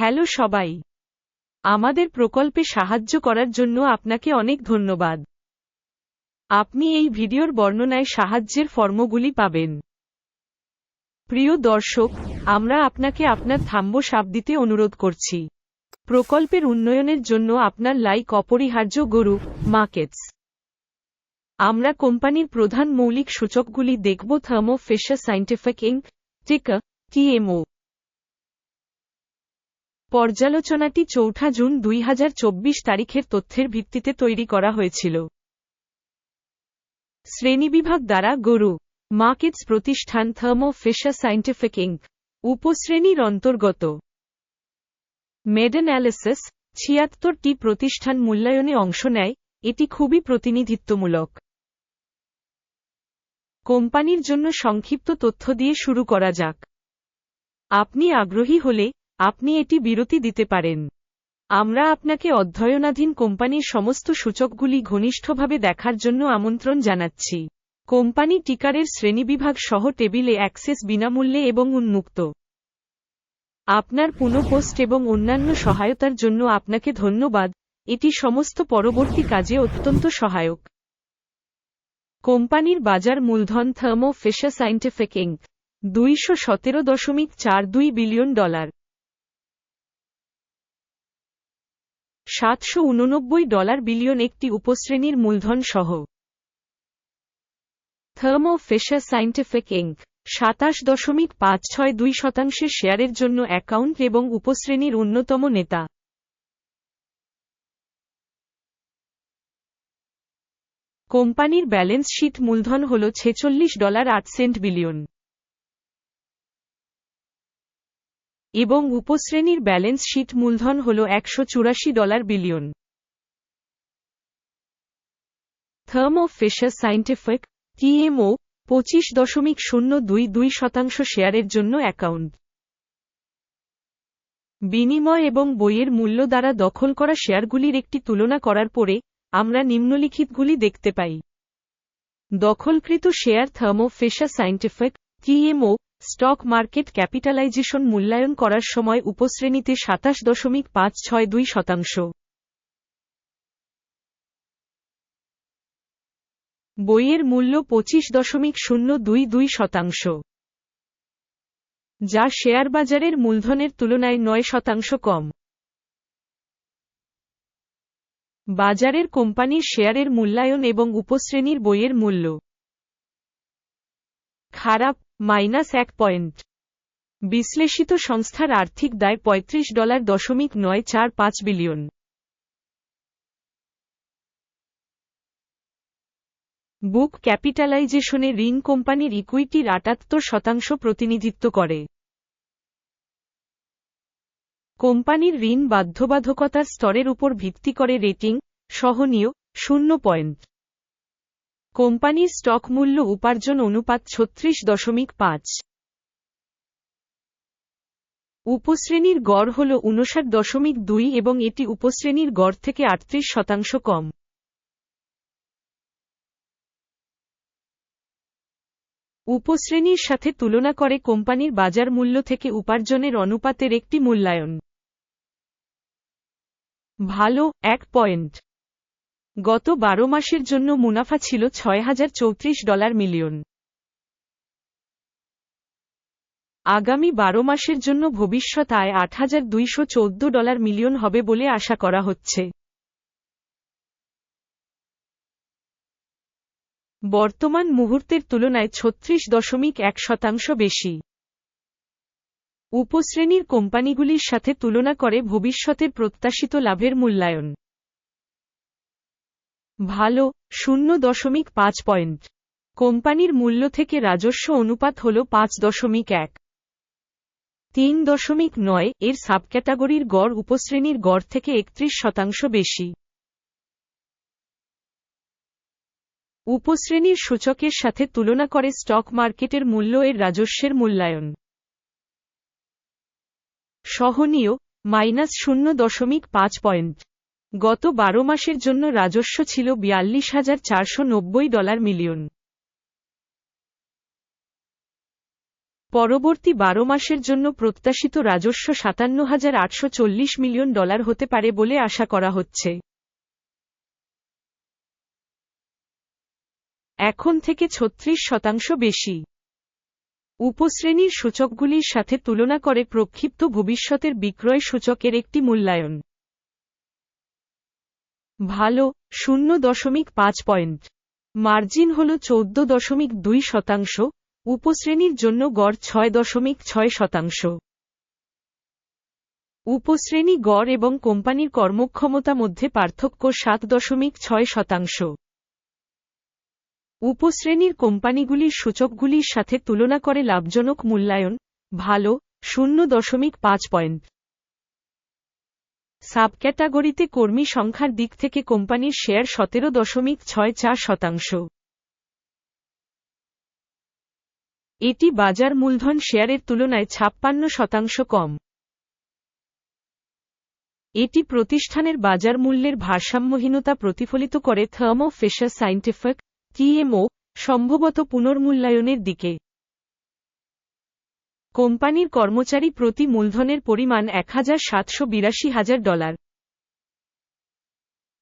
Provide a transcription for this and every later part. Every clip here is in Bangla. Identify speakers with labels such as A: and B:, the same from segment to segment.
A: হ্যালো সবাই। আমাদের প্রকল্পে সাহায্য করার জন্য আপনাকে অনেক ধন্যবাদ। আপনি এই ভিডিওর বর্ণনায় সাহায্যের ফর্মগুলি পাবেন। প্রিয় দর্শক, আমরা আপনাকে আপনার থাম্ব সাপ দিতে অনুরোধ করছি। প্রকল্পের উন্নয়নের জন্য আপনার লাইক অপরিহার্য গরু মার্কেটস আমরা কোম্পানির প্রধান মৌলিক সূচকগুলি দেখব Thermo Fisher Scientific Inc ticker, TMO. পর্যালোচনাটি চৌঠা জুন দুই হাজার চব্বিশ তারিখের তথ্যের ভিত্তিতে তৈরি করা হয়েছিল। শ্রেণীবিভাগ দ্বারা গরু, মার্কেটস প্রতিষ্ঠান থার্মো ফেশা সাইন্টিফিক ইঙ্ক উপশ্রেণীর অন্তর্গত। মেড অ্যানালিসিস ছিয়াত্তরটি প্রতিষ্ঠান মূল্যায়নে অংশ নেয়, এটি খুবই প্রতিনিধিত্বমূলক। কোম্পানির জন্য সংক্ষিপ্ত তথ্য দিয়ে শুরু করা যাক। আপনি আগ্রহী হলে আপনি এটি বিরতি দিতে পারেন। আমরা আপনাকে অধ্যয়নাধীন কোম্পানির সমস্ত সূচকগুলি ঘনিষ্ঠভাবে দেখার জন্য আমন্ত্রণ জানাচ্ছি। কোম্পানি টিকারের শ্রেণীবিভাগ সহ টেবিলে অ্যাক্সেস বিনামূল্যে এবং উন্মুক্ত। আপনার পুনঃপোস্ট এবং অন্যান্য সহায়তার জন্য আপনাকে ধন্যবাদ। এটি সমস্ত পরবর্তী কাজে অত্যন্ত সহায়ক। কোম্পানির বাজার মূলধন থার্মো ফেশা সাইন্টিফিক ইঙ্ক, দুইশো সতেরো দশমিক চার দুই বিলিয়ন ডলার। সাতশো উননব্বই ডলার বিলিয়ন একটি উপশ্রেণীর মূলধন সহ থার্মো ফেশা সাইন্টিফিক ইঙ্ক সাতাশ দশমিক পাঁচ ছয় দুই শতাংশের শেয়ারের জন্য অ্যাকাউন্ট এবং উপশ্রেণীর অন্যতম নেতা। কোম্পানির ব্যালেন্স শিট মূলধন হল ছেচল্লিশ ডলার আট সেন্ট বিলিয়ন। এবং উপশ্রেণীর ব্যালেন্স শিট মূলধন হল একশো চুরাশি dollar billion. Therm Thermo Fisher Scientific TMO পঁচিশ দশমিক শূন্য দুই দুই শতাংশ শেয়ারের জন্য অ্যাকাউন্ট। বিনিময় এবং বইয়ের মূল্য দ্বারা দখল করা শেয়ারগুলির একটি তুলনা করার পরে, আমরা নিম্নলিখিতগুলি দেখতে পাই। দখলকৃত share Thermo Fisher Scientific TMO stock market capitalization মূল্যায়ন করার সময় উপশ্রেণীতে সাতাশ দশমিক পাঁচ ছয় দুই শতাংশ। বইয়ের মূল্য পঁচিশ দশমিক শূন্য দুই দুই শতাংশ। যা শেয়ার বাজারের মূলধনের তুলনায় নয় শতাংশ কম। বাজারের কোম্পানির শেয়ারের মূল্যায়ন এবং উপশ্রেণীর বইয়ের মূল্য। খারাপ মাইনাস এক পয়েন্ট। বিশ্লেষিত সংস্থার আর্থিক দায় পঁয়ত্রিশ ডলার দশমিক নয় চার পাঁচ বিলিয়ন। বুক ক্যাপিটালাইজেশনে ঋণ কোম্পানির ইকুইটির আটাত্তর শতাংশ প্রতিনিধিত্ব করে। কোম্পানির ঋণ বাধ্যবাধকতার স্তরের উপর ভিত্তি করে রেটিং, সহনীয়, শূন্য পয়েন্ট। কোম্পানির স্টক মূল্য উপার্জন অনুপাত ছত্রিশ দশমিক পাঁচ। উপশ্রেণীর গড় হল উনষাট দশমিক দুই এবং এটি উপশ্রেণীর গড় থেকে আটত্রিশ শতাংশ কম। উপশ্রেণীর সাথে তুলনা করে কোম্পানির বাজার মূল্য থেকে উপার্জনের অনুপাতের একটি মূল্যায়ন। ভালো, এক পয়েন্ট। গত বারো মাসের জন্য মুনাফা ছিল ছয় হাজার চৌত্রিশ ডলার মিলিয়ন। আগামী বারো মাসের জন্য ভবিষ্যৎ আয় আট হাজার দুইশো চৌদ্দ ডলার মিলিয়ন হবে বলে আশা করা হচ্ছে। বর্তমান মুহূর্তের তুলনায় ছত্রিশ দশমিক এক শতাংশ বেশি। উপশ্রেণীর কোম্পানিগুলির সাথে তুলনা করে ভবিষ্যতের প্রত্যাশিত লাভের মূল্যায়ন। ভালো, শূন্য দশমিক পাঁচ পয়েন্ট। কোম্পানির মূল্য থেকে রাজস্ব অনুপাত হল পাঁচ দশমিক এক। তিন দশমিক নয় এর সাবক্যাটাগরির গড় উপশ্রেণীর গড় থেকে একত্রিশ শতাংশ বেশি। উপশ্রেণীর সূচকের সাথে তুলনা করে স্টক মার্কেটের মূল্য এর রাজস্বের মূল্যায়ন। সহনীয়, মাইনাস শূন্য দশমিক পাঁচ পয়েন্ট। গত বারো মাসের জন্য রাজস্ব ছিল বিয়াল্লিশ হাজার চারশো নব্বই ডলার মিলিয়ন। পরবর্তী বারো মাসের জন্য প্রত্যাশিত রাজস্ব সাতান্ন হাজার আটশো চল্লিশ মিলিয়ন ডলার হতে পারে বলে আশা করা হচ্ছে। এখন থেকে ছত্রিশ শতাংশ বেশি। উপশ্রেণীর সূচকগুলির সাথে তুলনা করে প্রক্ষিপ্ত ভবিষ্যতের বিক্রয় সূচকের একটি মূল্যায়ন। ভালো, শূন্য দশমিক পাঁচ পয়েন্ট। মার্জিন হল চৌদ্দ দশমিক দুই শতাংশ, উপশ্রেণীর জন্য গড় ছয় দশমিক ছয় শতাংশ। উপশ্রেণী গড় এবং কোম্পানির কর্মক্ষমতা মধ্যে পার্থক্য সাত দশমিক ছয় শতাংশ। উপশ্রেণীর কোম্পানিগুলির সূচকগুলির সাথে তুলনা করে লাভজনক মূল্যায়ন, ভালো, শূন্য দশমিক পাঁচ পয়েন্ট। সাবক্যাটাগরিতে কর্মী সংখ্যার দিক থেকে কোম্পানির শেয়ার সতেরো দশমিক ছয় চার শতাংশ। এটি বাজার মূলধন শেয়ারের তুলনায় ছাপ্পান্ন শতাংশ কম। এটি প্রতিষ্ঠানের বাজার মূল্যের ভারসাম্যহীনতা প্রতিফলিত করে থার্মো ফেশার সাইন্টিফিক, টিএমও, সম্ভবত পুনর্মূল্যায়নের দিকে। কোম্পানির কর্মচারী প্রতি মূলধনের পরিমাণ এক হাজার সাতশো বিরাশি হাজার ডলার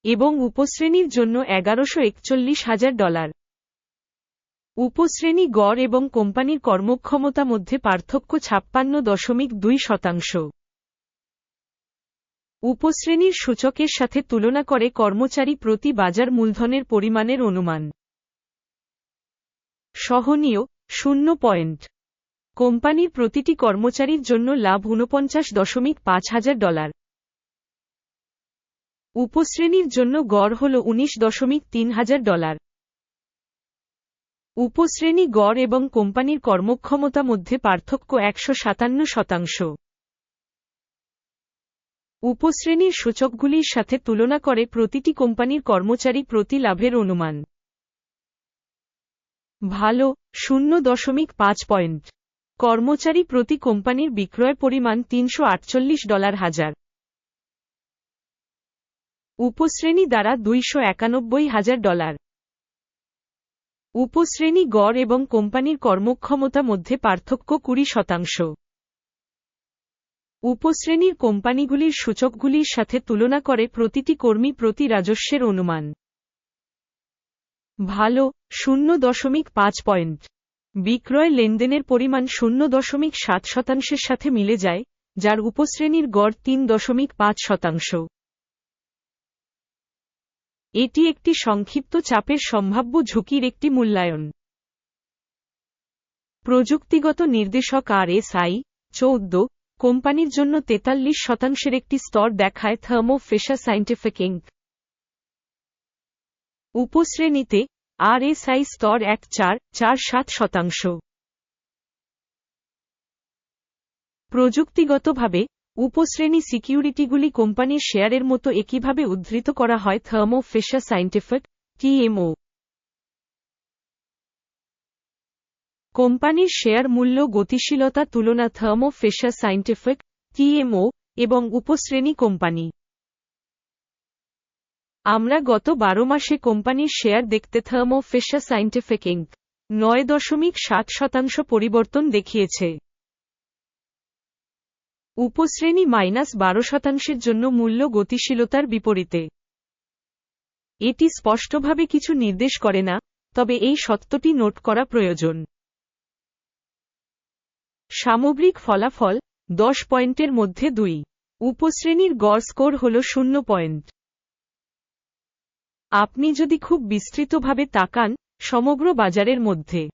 A: এবং উপশ্রেণীর জন্য এগারোশো একচল্লিশ হাজার ডলার। উপশ্রেণী গড় এবং কোম্পানির কর্মক্ষমতা মধ্যে পার্থক্য ছাপ্পান্ন দশমিক দুই শতাংশ। উপশ্রেণীর সূচকের সাথে তুলনা করে কর্মচারী প্রতি বাজার মূলধনের পরিমাণের অনুমান। সহনীয় শূন্য পয়েন্ট। কোম্পানির প্রতিটি কর্মচারীর জন্য লাভ ঊনপঞ্চাশ দশমিক পাঁচ হাজার ডলার। উপশ্রেণীর জন্য গড় হল উনিশ দশমিক তিন হাজার ডলার। উপশ্রেণী গড় এবং কোম্পানির কর্মক্ষমতা মধ্যে পার্থক্য একশো সাতান্ন শতাংশ। উপশ্রেণীর সূচকগুলির সাথে তুলনা করে প্রতিটি কোম্পানির কর্মচারী প্রতি লাভের অনুমান। ভালো, শূন্য দশমিক পাঁচ পয়েন্ট। কর্মচারী প্রতি কোম্পানির বিক্রয় পরিমাণ তিনশো আটচল্লিশ ডলার হাজার। উপশ্রেণী দ্বারা দুইশো একানব্বই হাজার ডলার। উপশ্রেণী গড় এবং কোম্পানির কর্মক্ষমতা মধ্যে পার্থক্য কুড়ি শতাংশ। উপশ্রেণীর কোম্পানিগুলির সূচকগুলির সাথে তুলনা করে প্রতিটি কর্মী প্রতি রাজস্বের অনুমান। ভালো, শূন্য দশমিক পাঁচ পয়েন্ট। বিক্রয় লেনদেনের পরিমাণ শূন্য দশমিক সাত শতাংশের সাথে মিলে যায়, যার উপশ্রেণীর গড় তিন দশমিক পাঁচ শতাংশ। এটি একটি সংক্ষিপ্ত চাপের সম্ভাব্য ঝুঁকির একটি মূল্যায়ন। প্রযুক্তিগত নির্দেশক আর এস আই চৌদ্দ, কোম্পানির জন্য তেতাল্লিশ শতাংশের একটি স্তর দেখায় থার্মো ফেশা সাইন্টিফিক ইঙ্ক উপশ্রেণীতে আরএসআই স্তর এক চার চার সাত শতাংশ। প্রযুক্তিগতভাবে, উপশ্রেণী সিকিউরিটিগুলি কোম্পানির শেয়ারের মতো একইভাবে উদ্ধৃত করা হয় থার্মো ফেশা সাইন্টিফিক টিএমও কোম্পানির শেয়ার মূল্য গতিশীলতা তুলনা থার্মো ফেশা সাইন্টিফিক টিএমও এবং উপশ্রেণী কোম্পানি। আমরা গত বারো মাসে কোম্পানির শেয়ার দেখতে থার্মো ফেশা সাইন্টিফিক ইঙ্ক নয় দশমিক সাত শতাংশ পরিবর্তন দেখিয়েছে। উপশ্রেণী মাইনাস বারো শতাংশের জন্য মূল্য গতিশীলতার বিপরীতে। এটি স্পষ্টভাবে কিছু নির্দেশ করে না, তবে এই সত্যটি নোট করা প্রয়োজন। সামগ্রিক ফলাফল দশ পয়েন্টের মধ্যে দুই। উপশ্রেণীর গড় স্কোর হল শূন্য পয়েন্ট। আপনি যদি খুব বিস্তৃতভাবে তাকান, সমগ্র বাজারের মধ্যে।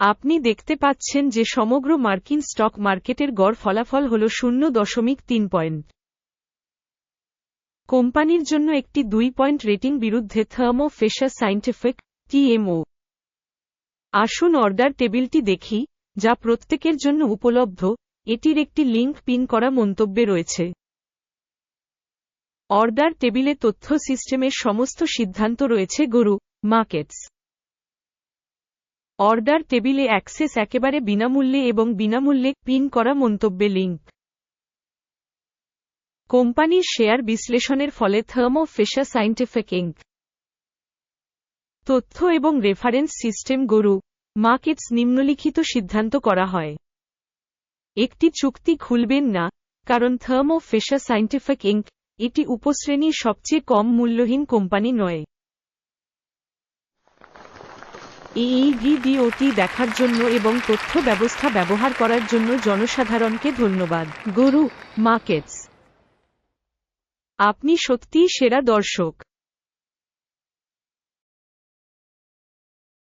A: আপনি দেখতে পাচ্ছেন যে সমগ্র মার্কিন স্টক মার্কেটের গড় ফলাফল হল শূন্য দশমিক তিন পয়েন্ট। কোম্পানির জন্য একটি দুই পয়েন্ট রেটিং বিরুদ্ধে থার্মো ফেশার সাইন্টিফিক টিএমও আসুন অর্ডার টেবিলটি দেখি, যা প্রত্যেকের জন্য উপলব্ধ, এটির একটি লিঙ্ক পিন করা মন্তব্যে রয়েছে। অর্ডার টেবিলে তথ্য সিস্টেমের সমস্ত সিদ্ধান্ত রয়েছে, গরু। মার্কেটস। অর্ডার টেবিলে অ্যাক্সেস একেবারে বিনামূল্যে এবং বিনামূল্যে পিন করা মন্তব্যে লিঙ্ক। কোম্পানির শেয়ার বিশ্লেষণের ফলে থার্মো ফেশা সাইন্টিফিক ইঙ্ক। তথ্য এবং রেফারেন্স সিস্টেম, গরু। মার্কেটস নিম্নলিখিত সিদ্ধান্ত করা হয়। একটি চুক্তি খুলবেন না, কারণ থার্মো ফেশা সাইন্টিফিক ইঙ্ক এটি উপশ্রেণীর সবচেয়ে কম মূল্যহীন কোম্পানি নয়। এই ভিডিওটি দেখার জন্য এবং তথ্য ব্যবস্থা ব্যবহার করার জন্য জনসাধারণকে ধন্যবাদ। গুরু, মার্কেটস। আপনি সত্যিই সেরা দর্শক।